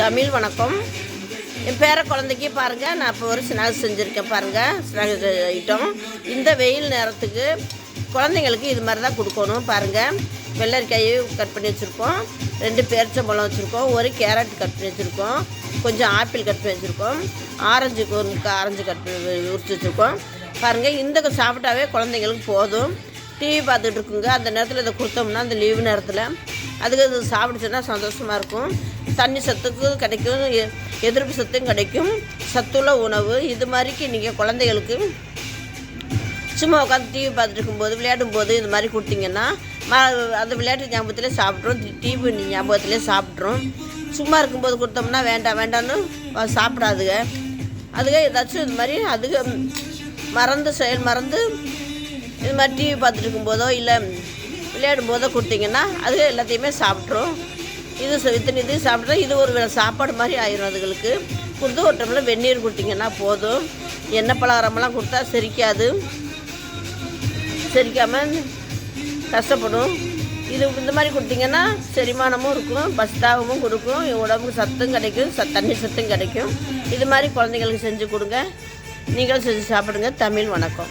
தமிழ் வணக்கம். என் பேர குழந்தைக்கு பாருங்கள் நான் இப்போ ஒரு ஸ்நாக்ஸ் செஞ்சுருக்கேன் பாருங்கள் ஸ்நாக்ஸ் ஐட்டம் இந்த வெயில் நேரத்துக்கு குழந்தைங்களுக்கு இது மாதிரி தான் கொடுக்கணும் பாருங்கள் வெள்ளரிக்காயை கட் பண்ணி வச்சுருக்கோம். ரெண்டு பேரிச்சம்பழம் வச்சுருக்கோம். ஒரு கேரட் கட் பண்ணி வச்சுருக்கோம். கொஞ்சம் ஆப்பிள் கட் பண்ணி வச்சுருக்கோம். ஆரஞ்சு ஒரு ஆரஞ்சு கட் பண்ணி உரிச்சு வச்சுருக்கோம். பாருங்கள் இந்த சாப்பிட்டாவே குழந்தைங்களுக்கு போதும். டிவி பார்த்துட்டு இருக்குங்க அந்த நேரத்தில் இதை கொடுத்தோம்னா அந்த லீவு நேரத்தில் அதுக்கு இது சாப்பிடுச்சுன்னா சந்தோஷமாக இருக்கும். தண்ணி சத்துக்கு கிடைக்கும் எ- எதிர்ப்பு சத்தும் கிடைக்கும். சத்துள்ள உணவு. இது மாதிரிக்கு நீங்கள் குழந்தைகளுக்கு சும்மா உட்காந்து டிவி பார்த்துட்டு இருக்கும்போது விளையாடும் போது இது மாதிரி கொடுத்தீங்கன்னா ம அந்த விளையாட்டு ஞாபகத்திலே சாப்பிட்றோம். டிவி ஞாபகத்திலே சாப்பிட்றோம். சும்மா இருக்கும்போது கொடுத்தோம்னா வேண்டாம் வேண்டாம்னு சாப்பிடாதுங்க. அதுக ஏதாச்சும் இது மாதிரி அதுக மறந்து செயல் மறந்து இது மாதிரி டிவி பார்த்துட்டு இருக்கும்போதோ இல்லை விளையாடும் போதோ கொடுத்தீங்கன்னா அது எல்லாத்தையுமே சாப்பிட்ரும். இது இத்தனை இது சாப்பிட்டா இது ஒரு வேளை சாப்பாடு மாதிரி ஆயிரும் அதுகளுக்கு. கொடுத்து ஒரு டம்ளர் வெந்நீர் கொடுத்தீங்கன்னா போதும். எண்ணெய் பலகாரமெல்லாம் கொடுத்தா செரிக்காது. செரிக்காமல் கஷ்டப்படும். இது இந்த மாதிரி கொடுத்தீங்கன்னா செரிமானமும் இருக்கும் பஸ்தாகவும் கொடுக்கும். உடம்புக்கு சத்தும் கிடைக்கும் ச தண்ணி சத்தும் கிடைக்கும். இது மாதிரி குழந்தைங்களுக்கு செஞ்சு கொடுங்க. நீங்களும் செஞ்சு சாப்பிடுங்க. தமிழ் வணக்கம்.